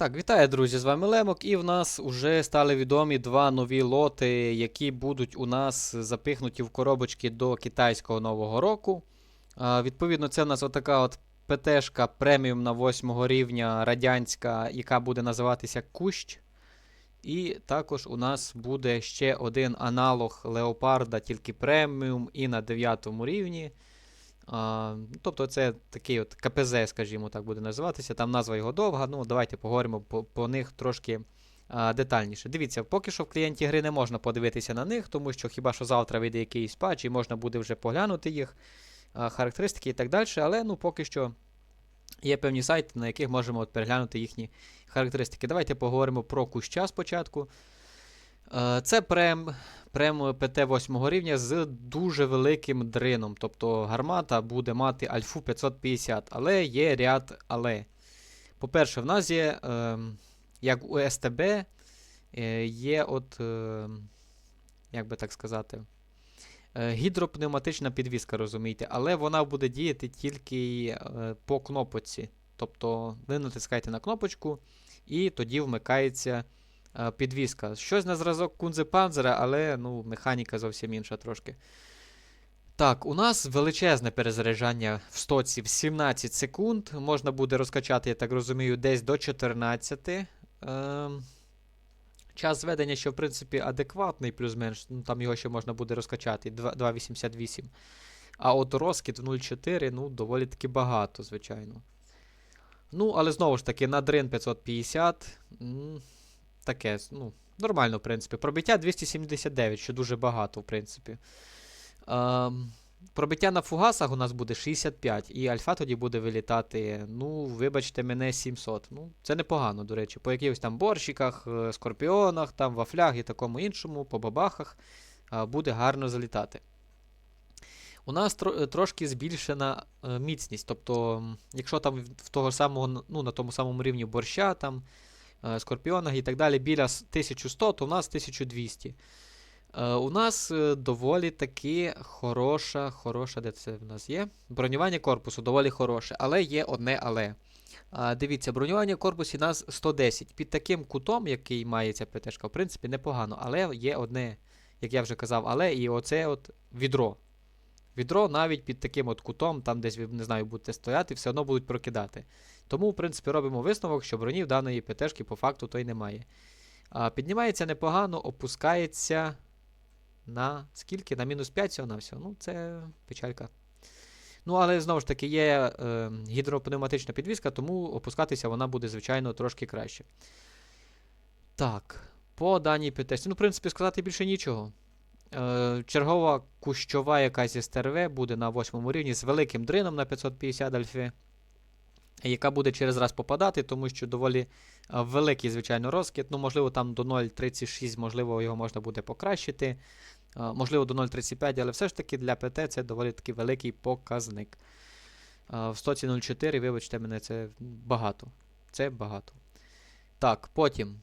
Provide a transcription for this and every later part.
Так, вітаю, друзі! З вами Лемок, і в нас вже стали відомі два нові лоти, які будуть у нас запихнуті в коробочки до китайського нового року. А, відповідно, це в нас отака от ПТшка преміум на 8 рівня радянська, яка буде називатися Кущ. І також у нас буде ще один аналог Леопарда, тільки преміум і на 9 рівні. Тобто це такий от КПЗ, скажімо так, буде називатися. Там назва його довга. Ну, давайте поговоримо по, по них трошки а, детальніше. Дивіться, поки що в клієнті гри не можна подивитися на них, тому що хіба що завтра вийде якийсь патч, і можна буде вже поглянути їх, а, характеристики і так далі. Але ну, поки що є певні сайти, на яких можемо от переглянути їхні характеристики. Давайте поговоримо про куща спочатку. Це прем, прем ПТ 8 рівня з дуже великим дрином. Тобто гармата буде мати альфу 550, але є ряд але. По-перше, в нас є, е, як у СТБ, е, є от, е, як би так сказати, е, гідропневматична підвіска, розумієте, але вона буде діяти тільки е, по кнопочці. Тобто ви натискаєте на кнопочку, і тоді вмикається підвіска. Щось на зразок Кунзе Панзера, але ну, механіка зовсім інша трошки. Так, у нас величезне перезаряджання в стоці в 17 секунд. Можна буде розкачати, я так розумію, десь до 14. Ем, час зведення, що в принципі адекватний, плюс-менш. Ну, там його ще можна буде розкачати. 2,88. А от розкид в 0,4, ну, доволі таки багато, звичайно. Ну, але знову ж таки, на дрин 550. Таке, ну, нормально, в принципі. Пробиття 279, що дуже багато, в принципі. Ем, пробиття на фугасах у нас буде 65, і альфа тоді буде вилітати, ну, вибачте мене, 700. Ну, це непогано, до речі. По якихось там борщиках, е, скорпіонах, там вафлях і такому іншому, по бабахах е, буде гарно залітати. У нас е, трошки збільшена е, міцність. Тобто, якщо там в того самого, ну, на тому самому рівні борща, там, скорпіонах і так далі, біля 1100, то у нас 1200. Е, у нас е, доволі таки хороша, хороша, де це в нас є? Бронювання корпусу доволі хороше, але є одне але. Дивіться, бронювання корпусу у нас 110. Під таким кутом, який має ця ПТшка, в принципі, непогано. Але є одне, як я вже казав, але і оце от відро. Відро навіть під таким от кутом, там десь не знаю, будете стояти, все одно будуть прокидати. Тому, в принципі, робимо висновок, що броні в даної ПТшки по факту то й немає. А, піднімається непогано, опускається на скільки? На мінус 5 всього на всього. Ну, це печалька. Ну, але знову ж таки є е, гідропневматична підвіска, тому опускатися вона буде, звичайно, трошки краще. Так, по даній ПТС. Ну, в принципі, сказати більше нічого. Е, чергова кущова якась СТРВ буде на 8 рівні з великим дрином на 550 альфи, яка буде через раз попадати, тому що доволі е, великий, звичайно, розкид. Ну, можливо, там до 0,36, можливо, його можна буде покращити. Е, Можливо, до 0,35, але все ж таки для ПТ це доволі таки великий показник. В стоці 0,4, вибачте мене, це багато. Це багато. Так, потім.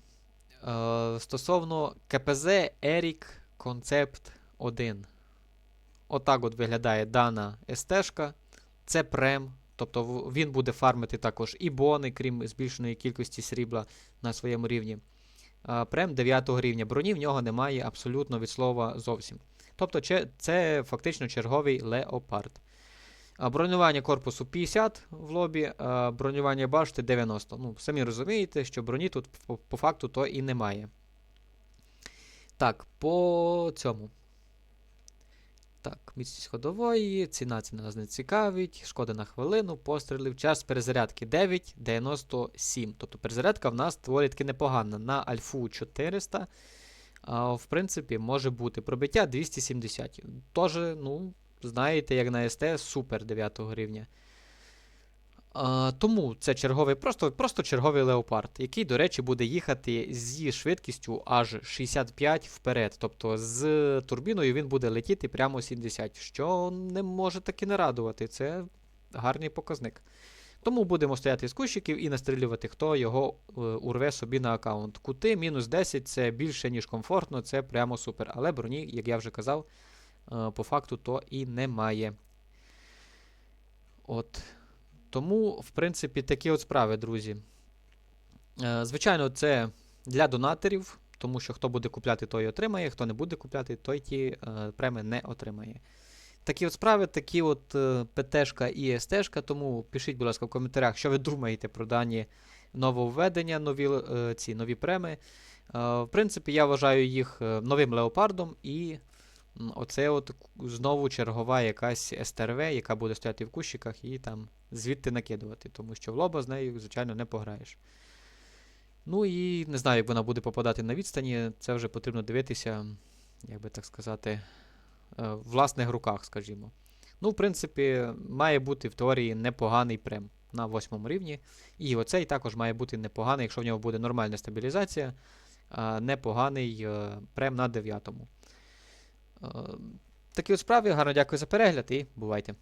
Стосовно КПЗ Eric Concept 1. Отак от виглядає дана СТ-шка. Це прем. Тобто він буде фармити також і бони, крім збільшеної кількості срібла на своєму рівні. Прем 9 рівня. Броні в нього немає абсолютно від слова зовсім. Тобто це фактично черговий леопард. Бронювання корпусу 50 в лобі, бронювання башти 90. Ну, самі розумієте, що броні тут по факту то і немає. Так, по цьому. Так, міцність ходової, ціна ціна нас не цікавить, шкода на хвилину, пострілів, час перезарядки 9,97. Тобто перезарядка в нас доволі таки непогана. На альфу 400. А, в принципі, може бути пробиття 270. Тоже, ну, знаєте, як на СТ, супер 9 рівня. Тому це черговий, просто, просто черговий леопард, який, до речі, буде їхати зі швидкістю аж 65 вперед. Тобто з турбіною він буде летіти прямо 70, що не може таки не радувати. Це гарний показник. Тому будемо стояти з кущиків і настрілювати, хто його е, урве собі на аккаунт. Кути мінус 10 це більше, ніж комфортно, це прямо супер. Але броні, як я вже казав, е, по факту то і немає. От. Тому, в принципі, такі от справи, друзі. Е, Звичайно, це для донаторів, тому що хто буде купляти, той отримає, хто не буде купляти, той ті е, преми не отримає. Такі от справи, такі от е, ПТшка і СТшка, тому пишіть, будь ласка, в коментарях, що ви думаєте про дані нововведення, нові, ці нові преми. В принципі, я вважаю їх новим леопардом і оце от знову чергова якась СТРВ, яка буде стояти в кущиках і там звідти накидувати, тому що в лоба з нею, звичайно, не пограєш. Ну і не знаю, як вона буде попадати на відстані, це вже потрібно дивитися, як би так сказати, е, в власних руках, скажімо. Ну, в принципі, має бути в теорії непоганий прем на восьмому рівні. І оцей також має бути непоганий, якщо в нього буде нормальна стабілізація, непоганий е, прем на дев'ятому. Е, Такі от справи. Гарно дякую за перегляд і бувайте.